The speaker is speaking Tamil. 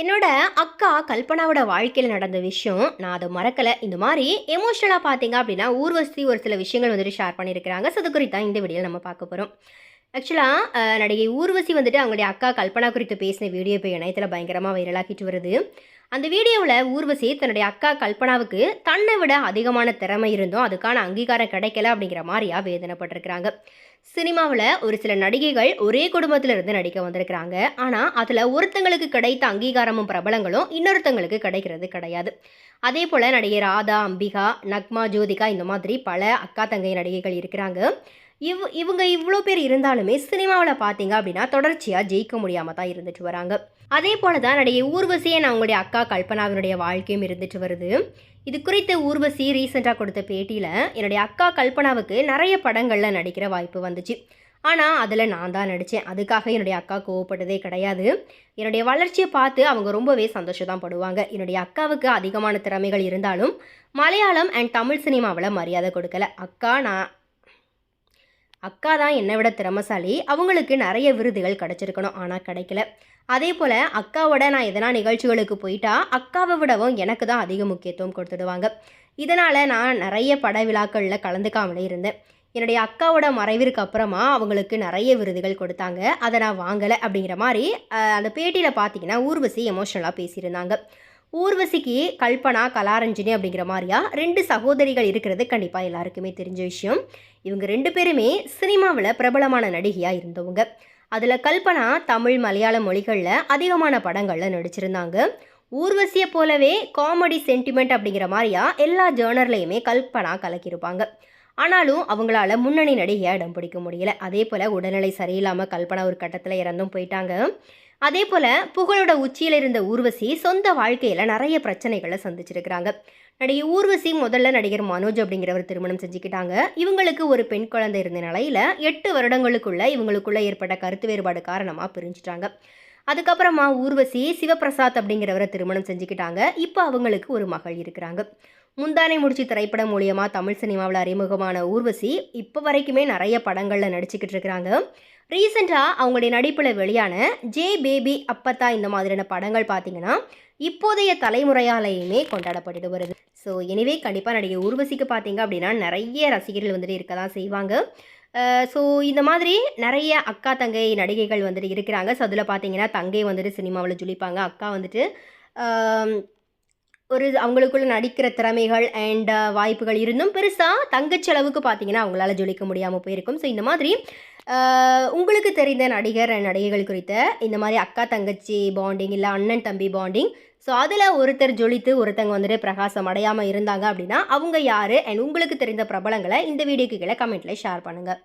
என்னோட அக்கா கல்பனாவோட வாழ்க்கையில் நடந்த விஷயம் நான் அதை மறக்கலை. இந்த மாதிரி எமோஷனலாக பார்த்தீங்க அப்படின்னா ஊர்வசி ஒரு சில விஷயங்கள் வந்துட்டு ஷேர் பண்ணியிருக்கிறாங்க. ஸோ அது குறித்து தான் இந்த வீடியோவில் நம்ம பார்க்க போகிறோம் ஆக்சுவலாக நடிகை ஊர்வசி வந்துட்டு அவங்களுடைய அக்கா கல்பனா குறித்து பேசின வீடியோ இப்போ இணையத்தில் பயங்கரமாக வைரலாக்கிட்டு வருது. அந்த வீடியோவில் ஊர்வசி தன்னுடைய அக்கா கல்பனாவுக்கு தன்னை விட அதிகமான திறமை இருந்தும் அதுக்கான அங்கீகாரம் கிடைக்கல அப்படிங்கிற மாதிரியா வேதனைப்பட்டிருக்கிறாங்க. சினிமாவில் ஒரு சில நடிகைகள் ஒரே குடும்பத்தில் இருந்து நடிக்க வந்திருக்கிறாங்க. ஆனால் அதில் ஒருத்தங்களுக்கு கிடைத்த அங்கீகாரமும் பிரபலங்களும் இன்னொருத்தங்களுக்கு கிடைக்கிறது கிடையாது. அதே போல் நடிகை ராதா அம்பிகா நக்மா ஜோதிகா இந்த மாதிரி பல அக்கா தங்கை நடிகைகள் இருக்கிறாங்க. இவ் இவங்க இவ்வளோ பேர் இருந்தாலுமே சினிமாவில் பார்த்தீங்க அப்படின்னா தொடர்ச்சியாக ஜெயிக்க முடியாமல் தான் இருந்துட்டு வராங்க. அதே போல தான் நடிகை ஊர்வசியை நான் அவங்களுடைய அக்கா கல்பனாவினுடைய வாழ்க்கையும் இருந்துட்டு வருது. இது குறித்த ஊர்வசி ரீசெண்டாக கொடுத்த பேட்டியில் என்னுடைய அக்கா கல்பனாவுக்கு நிறைய படங்களில் நடிக்கிற வாய்ப்பு வந்துச்சு. ஆனால் அதில் நான் தான் நடித்தேன் அதுக்காக என்னுடைய அக்கா கோவப்பட்டதே கிடையாது. என்னுடைய வளர்ச்சியை பார்த்து அவங்க ரொம்பவே சந்தோஷம் தான் படுவாங்க. என்னுடைய அக்காவுக்கு அதிகமான திறமைகள் இருந்தாலும் மலையாளம் அண்ட் தமிழ் சினிமாவில் மரியாதை கொடுக்கல. அக்கா நான் அக்கா தான் என்னை விட திறமசாலி. அவங்களுக்கு நிறைய விருதுகள் கிடச்சிருக்கணும். ஆனால் கிடைக்கல. அதே போல் அக்காவோட நான் எதனா நிகழ்ச்சிகளுக்கு போயிட்டா அக்காவை விடவும் எனக்கு தான் அதிக முக்கியத்துவம் கொடுத்துடுவாங்க. இதனால் நான் நிறைய பட விழாக்களில் கலந்துக்காமலே இருந்தேன். என்னுடைய அக்காவோட மறைவிற்கு அப்புறமா அவங்களுக்கு நிறைய விருதுகள் கொடுத்தாங்க. அதை நான் வாங்கலை அப்படிங்கிற மாதிரி அந்த பேட்டியில் பார்த்தீங்கன்னா ஊர்வசி எமோஷ்னலாக பேசியிருந்தாங்க. ஊர்வசிக்கு கல்பனா கலாரஞ்சினி அப்படிங்கிற மாதிரியா? ரெண்டு சகோதரிகள் இருக்கிறது கண்டிப்பாக எல்லாருக்குமே தெரிஞ்ச விஷயம். இவங்க ரெண்டு பேருமே சினிமாவில் பிரபலமான நடிகையாக இருந்தவங்க. அதில் கல்பனா தமிழ் மலையாள மொழிகளில் அதிகமான படங்களில் நடிச்சிருந்தாங்க. ஊர்வசியை போலவே காமெடி சென்டிமெண்ட் அப்படிங்கிற மாதிரியா எல்லா ஜேர்னர்லையுமே கல்பனா கலக்கியிருப்பாங்க. ஆனாலும் அவங்களால முன்னணி நடிகையாக இடம் பிடிக்க முடியல. அதே போல் உடல்நிலை சரியில்லாமல் கல்பனா ஒரு கட்டத்தில் இறந்தும் போயிட்டாங்க. அதே போல் புகழோட உச்சியில் இருந்த ஊர்வசி சொந்த வாழ்க்கையில் நிறைய பிரச்சனைகளை சந்திச்சிருக்கிறாங்க. நடிகை ஊர்வசி முதல்ல நடிகர் மனோஜ் அப்படிங்கிறவர் திருமணம் செஞ்சுக்கிட்டாங்க. இவங்களுக்கு ஒரு பெண் குழந்தை இருந்த நிலையில் எட்டு வருடங்களுக்குள்ள இவங்களுக்குள்ள ஏற்பட்ட கருத்து வேறுபாடு காரணமாக பிரிஞ்சுட்டாங்க. அதுக்கப்புறமா ஊர்வசி சிவபிரசாத் அப்படிங்கிறவரை திருமணம் செஞ்சுக்கிட்டாங்க. இப்போ அவங்களுக்கு ஒரு மகள் இருக்கிறாங்க. முந்தானை முடிச்சு திரைப்படம் மூலியமாக தமிழ் சினிமாவில் அறிமுகமான ஊர்வசி இப்போ வரைக்குமே நிறைய படங்களில் நடிச்சுக்கிட்டு இருக்கிறாங்க. ரீசெண்டாக அவங்களுடைய நடிப்பில் வெளியான ஜே பேபி அப்பத்தா இந்த மாதிரியான படங்கள் பார்த்தீங்கன்னா இப்போதைய தலைமுறையாலேயுமே கொண்டாடப்பட்டுட்டு வருது. ஸோ எனிவே கண்டிப்பாக நடிகை ஊர்வசிக்கு பார்த்தீங்க அப்படின்னா நிறைய ரசிகர்கள் வந்துட்டு இருக்க தான் செய்வாங்க ஸோ இந்த மாதிரி நிறைய அக்கா தங்கை நடிகைகள் வந்துட்டு இருக்கிறாங்க. ஸோ அதில் பார்த்தீங்கன்னா தங்கை வந்துட்டு சினிமாவில் ஜொலிப்பாங்க. அக்கா வந்துட்டு ஒரு அவங்களுக்குள்ள நடிக்கிற திறமைகள் அண்ட் uh, வாய்ப்புகள் இருந்தும் பெருசாக தங்கச்செலவுக்கு பார்த்தீங்கன்னா அவங்களால ஜொலிக்க முடியாமல் போயிருக்கும். ஸோ இந்த மாதிரி uh, உங்களுக்கு தெரிந்த நடிகர் நடிகைகள் குறித்த இந்த மாதிரி அக்கா தங்கச்சி பாண்டிங் இல்லை அண்ணன் தம்பி பாண்டிங் ஸோ அதில் ஒருத்தர் ஜொலித்து ஒருத்தங்க வந்துட்டு பிரகாசம் அடையாமல் இருந்தாங்க அப்படின்னா அவங்க யார்? அண்ட் உங்களுக்கு தெரிந்த பிரபலங்களை இந்த வீடியோக்கு கீழே கமெண்ட்டில் ஷேர் பண்ணுங்கள்